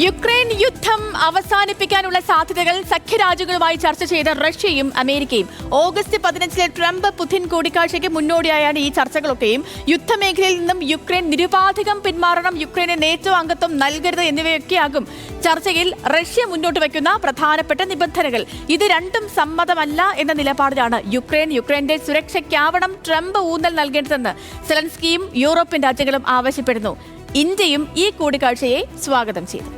Ukraine യുദ്ധം അവസാനിപ്പിക്കാനുള്ള സാധ്യതകൾ സഖ്യരാജ്യങ്ങളുമായി ചർച്ച ചെയ്ത റഷ്യയും അമേരിക്കയും. ഓഗസ്റ്റ് പതിനഞ്ചിലെ ട്രംപ് പുതിൻ കൂടിക്കാഴ്ചയ്ക്ക് മുന്നോടിയായാണ് ഈ ചർച്ചകളൊക്കെയും. യുദ്ധമേഖലയിൽ നിന്നും യുക്രൈൻ നിരുപാധികം പിന്മാറണം യുക്രൈന് നേറ്റോ അംഗത്വം നൽകരുത് എന്നിവയൊക്കെയാകും ചർച്ചയിൽ റഷ്യ മുന്നോട്ട് വയ്ക്കുന്ന പ്രധാനപ്പെട്ട നിബന്ധനകൾ. ഇത് രണ്ടും സമ്മതമല്ല എന്ന നിലപാടിലാണ് യുക്രൈൻ. യുക്രൈന്റെ സുരക്ഷയ്ക്കാവണം ട്രംപ് ഊന്നൽ നൽകേണ്ടതെന്ന് സെലൻസ്കിയും യൂറോപ്യൻ രാജ്യങ്ങളും ആവശ്യപ്പെടുന്നു. ഇന്ത്യയും ഈ കൂടിക്കാഴ്ചയെ സ്വാഗതം ചെയ്തു.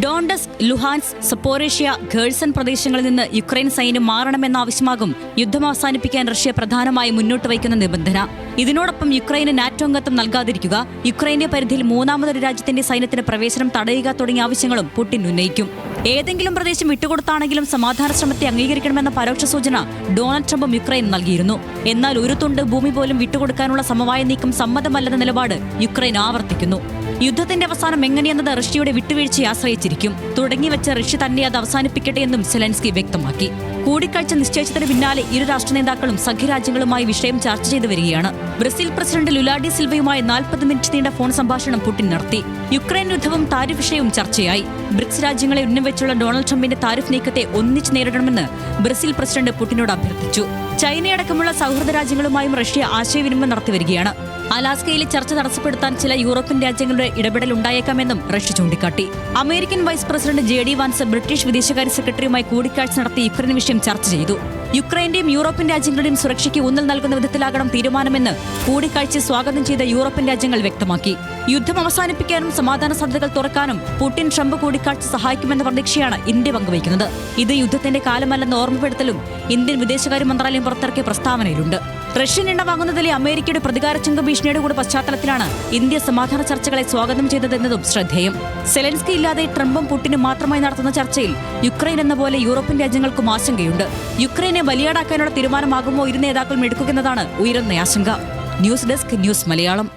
ഡോണ്ടസ് ലുഹാൻസ് സപ്പോറേഷ്യ ഖേഴ്സൺ പ്രദേശങ്ങളിൽ നിന്ന് യുക്രൈൻ സൈന്യം മാറണമെന്ന ആവശ്യമാകും യുദ്ധം അവസാനിപ്പിക്കാൻ റഷ്യ പ്രധാനമായും മുന്നോട്ട് വയ്ക്കുന്ന നിബന്ധന. ഇതിനോടൊപ്പം യുക്രൈന് നാറ്റോ അംഗത്വം നൽകാതിരിക്കുക യുക്രൈന്റെ പരിധിയിൽ മൂന്നാമതൊരു രാജ്യത്തിന്റെ സൈന്യത്തിന് പ്രവേശനം തടയുക തുടങ്ങിയ ആവശ്യങ്ങളും പുടിൻ ഉന്നയിക്കും. ഏതെങ്കിലും പ്രദേശം വിട്ടുകൊടുത്താണെങ്കിലും സമാധാന ശ്രമത്തെ അംഗീകരിക്കണമെന്ന പരോക്ഷ സൂചന ഡൊണാൾഡ് ട്രംപും യുക്രൈൻ നൽകിയിരുന്നു. എന്നാൽ ഒരു തുണ്ട് ഭൂമി പോലും വിട്ടുകൊടുക്കാനുള്ള സമവായ നീക്കം സമ്മതമല്ലെന്ന നിലപാട് യുക്രൈൻ ആവർത്തിക്കുന്നു. യുദ്ധത്തിന്റെ അവസാനം എങ്ങനെയെന്നത് റഷ്യയുടെ വിട്ടുവീഴ്ചയെ ആശ്രയിച്ചിരിക്കും. തുടങ്ങിവെച്ച റഷ്യ തന്നെ അത് അവസാനിപ്പിക്കട്ടെ എന്നും സെലൻസ്കി വ്യക്തമാക്കി. കൂടിക്കാഴ്ച നിശ്ചയിച്ചതിന് പിന്നാലെ ഇരു രാഷ്ട്ര നേതാക്കളും സഖ്യരാജ്യങ്ങളുമായി വിഷയം ചർച്ച ചെയ്തു വരികയാണ്. ബ്രസീൽ പ്രസിഡന്റ് ലുലാഡി സിൽവയുമായി നാൽപ്പത് മിനിറ്റ് നീണ്ട ഫോൺ സംഭാഷണം പുടിൻ നടത്തി. യുക്രൈൻ യുദ്ധവും താരിഫ് വിഷയവും ചർച്ചയായി. ബ്രിക്സ് രാജ്യങ്ങളെ ഉന്നം വെച്ചുള്ള ഡൊണാൾഡ് ട്രംപിന്റെ താരിഫ് നീക്കത്തെ ഒന്നിച്ച് നേരിടണമെന്ന് ബ്രസീൽ പ്രസിഡന്റ് പുടിനോട് അഭ്യർത്ഥിച്ചു. ചൈനയടക്കമുള്ള സൗഹൃദ രാജ്യങ്ങളുമായും റഷ്യ ആശയവിനിമയം നടത്തിവരികയാണ്. അലാസ്കയിലെ ചർച്ച തടസ്സപ്പെടുത്താൻ ചില യൂറോപ്യൻ രാജ്യങ്ങളുടെ ഇടപെടൽ ഉണ്ടായേക്കാമെന്നും റഷ്യ ചൂണ്ടിക്കാട്ടി. American vice president J D Vance British വിദേശകാര്യ സെക്രട്ടറിയുമായി കൂടിക്കാഴ്ച നടത്തി യുക്രൈൻ വിഷയം ചർച്ച ചെയ്തു. യുക്രൈന്റെയും യൂറോപ്യൻ രാജ്യങ്ങളുടെയും സുരക്ഷയ്ക്ക് ഊന്നൽ നൽകുന്ന വിധത്തിലാകണം തീരുമാനമെന്ന് കൂടിക്കാഴ്ച സ്വാഗതം ചെയ്ത യൂറോപ്യൻ രാജ്യങ്ങൾ വ്യക്തമാക്കി. യുദ്ധം അവസാനിപ്പിക്കാനും സമാധാന സാധ്യതകൾ തുറക്കാനും പുടിൻ ട്രംപ് കൂടിക്കാഴ്ച സഹായിക്കുമെന്ന പ്രതീക്ഷയാണ് ഇന്ത്യ പങ്കുവയ്ക്കുന്നത്. ഇത് യുദ്ധത്തിന്റെ കാലമല്ലെന്ന ഓർമ്മപ്പെടുത്തലും ഇന്ത്യൻ വിദേശകാര്യ മന്ത്രാലയം പുറത്തിറക്കിയ പ്രസ്താവനയിലുണ്ട്. റഷ്യൻ എണ്ണ വാങ്ങുന്നതിലെ അമേരിക്കയുടെ പ്രതികാര ചുങ്ക ഭീഷണിയുടെ കൂടെ പശ്ചാത്തലത്തിലാണ് ഇന്ത്യ സമാധാന ചർച്ചകളെ സ്വാഗതം ചെയ്തതെന്നതും ശ്രദ്ധേയം. സെലൻസ്കി ഇല്ലാതെ ട്രംപും പുടിനും മാത്രമായി നടത്തുന്ന ചർച്ചയിൽ യുക്രൈൻ എന്ന പോലെ യൂറോപ്യൻ രാജ്യങ്ങൾക്കും ആശങ്കയുണ്ട്. യുക്രൈനെ ബലിയാടാക്കാനുള്ള തീരുമാനമാകുമോ ഇരു നേതാക്കളും എടുക്കുകയെന്നതാണ് ഉയരുന്ന ആശങ്ക. News desk news Malayalam.